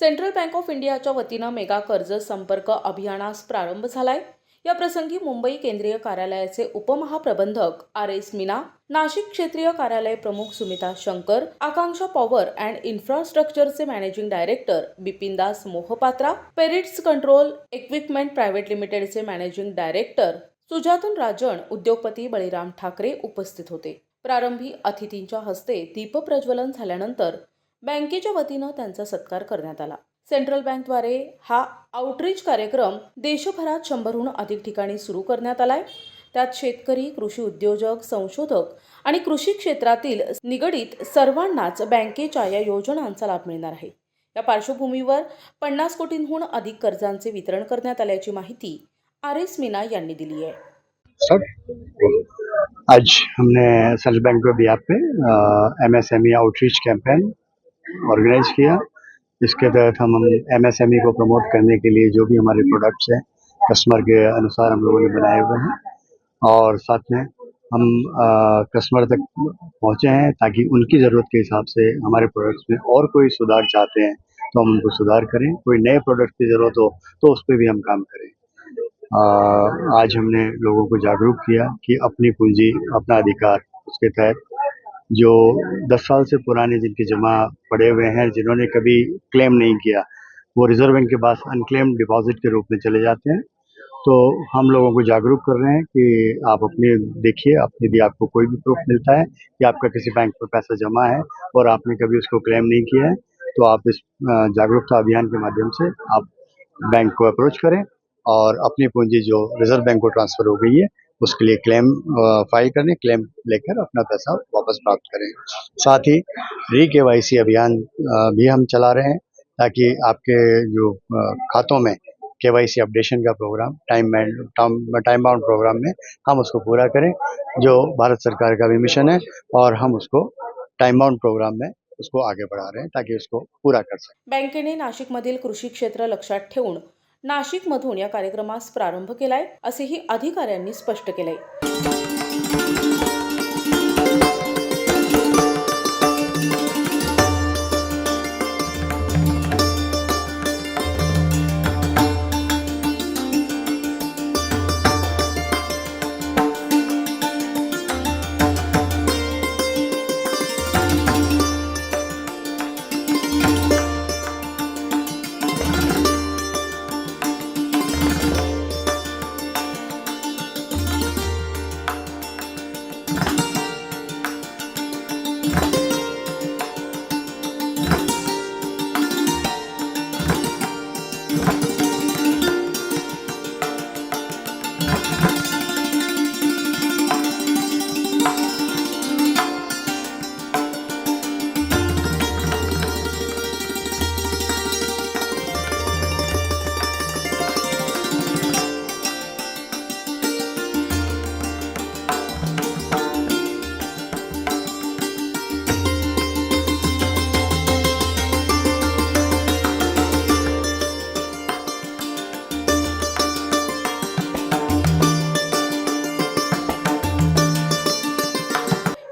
Central bank of इंडियाच्या वतीनं mega कर्ज संपर्क अभियानास प्रारंभ झालाय. या प्रसंगी मुंबई केंद्रीय कार्यालयाचे उपमहाप्रबंधक आर एस मीना नाशिक क्षेत्रीय कार्यालय प्रमुख सुमिता शंकर आकांक्षा पॉवर अँड इन्फ्रास्ट्रक्चरचे मॅनेजिंग डायरेक्टर बिपिनदास मोहपात्रा पेरिट्स कंट्रोल इक्विपमेंट प्रायव्हेट लिमिटेडचे मॅनेजिंग डायरेक्टर सुजातन राजन उद्योगपती बळीराम ठाकरे उपस्थित होते. प्रारंभी अतिथींच्या हस्ते दीपप्रज्वलन झाल्यानंतर बँकेच्या वतीनं त्यांचा सत्कार करण्यात आला. सेंट्रल बँकद्वारे हा आउटरीच कार्यक्रम देशभरात शंभरहून अधिक ठिकाणी सुरू करण्यात आलाय. त्यात शेतकरी कृषी उद्योजक संशोधक आणि कृषी क्षेत्रातील निगडित सर्वांनाच बँकेच्या या योजनांचा लाभ मिळणार आहे. या पार्श्वभूमीवर पन्नास कोटींहून अधिक कर्जांचे वितरण करण्यात आल्याची माहिती आर एस मीना यांनी दिली आहे. सर आज हमने सेंट्रल बैंक ऑफ बिहार पे एमएसएमई आउटरीच कैंपेन ऑर्गेनाइज किया। इसके तहत हम एमएसएमई को प्रमोट करने के लिए जो भी हमारे प्रोडक्ट्स हैं कस्टमर के अनुसार हम लोगों ने बनाए हुए हैं। और साथ में हम कस्टमर तक पहुँचे हैं ताकि उनकी ज़रूरत के हिसाब से हमारे प्रोडक्ट्स में और कोई सुधार चाहते हैं तो हम उनको सुधार करें। कोई नए प्रोडक्ट की ज़रूरत हो तो उस पर भी हम काम करें। अ, आज हमने लोगों को जागरूक किया कि अपनी पूंजी अपना अधिकार उसके तहत जो 10 साल से पुराने जिनके जमा पड़े हुए हैं, जिन्होंने कभी क्लेम नहीं किया, वो रिज़र्व बैंक के पास अनक्लेम डिपॉजिट के रूप में चले जाते हैं। तो हम लोगों को जागरूक कर रहे हैं कि आप अपने देखिए, आप, यदि आपको कोई भी प्रूफ मिलता है कि आपका किसी बैंक में पैसा जमा है और आपने कभी उसको क्लेम नहीं किया है तो आप इस जागरूकता अभियान के माध्यम से आप बैंक को अप्रोच करें और अपनी पूंजी जो रिज़र्व बैंक को ट्रांसफ़र हो गई है उसके लिए क्लेम फ़ाइल करें क्लेम लेकर अपना पैसा वापस प्राप्त करें। साथ ही री के अभियान भी हम चला रहे हैं ताकि आपके जो खातों में के अपडेशन का program time time bound program में हम उसको पूरा करें, जो भारत सरकार का भी मिशन है और हम उसको टाइम बाउंड प्रोग्राम में उसको आगे बढ़ा रहे हैं ताकि उसको पूरा कर सकें। बँकेने नाशिकमधील कृषी क्षेत्र लक्षात ठेवून नाशिकमधून या कार्यक्रमास प्रारंभ केलाय असेही अधिकाऱ्यांनी स्पष्ट केलंय.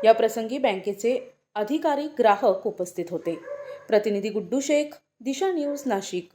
या प्रसंगी बँकेचे अधिकारी ग्राहक उपस्थित होते. प्रतिनिधी गुड्डू शेख दिशा न्यूज नाशिक.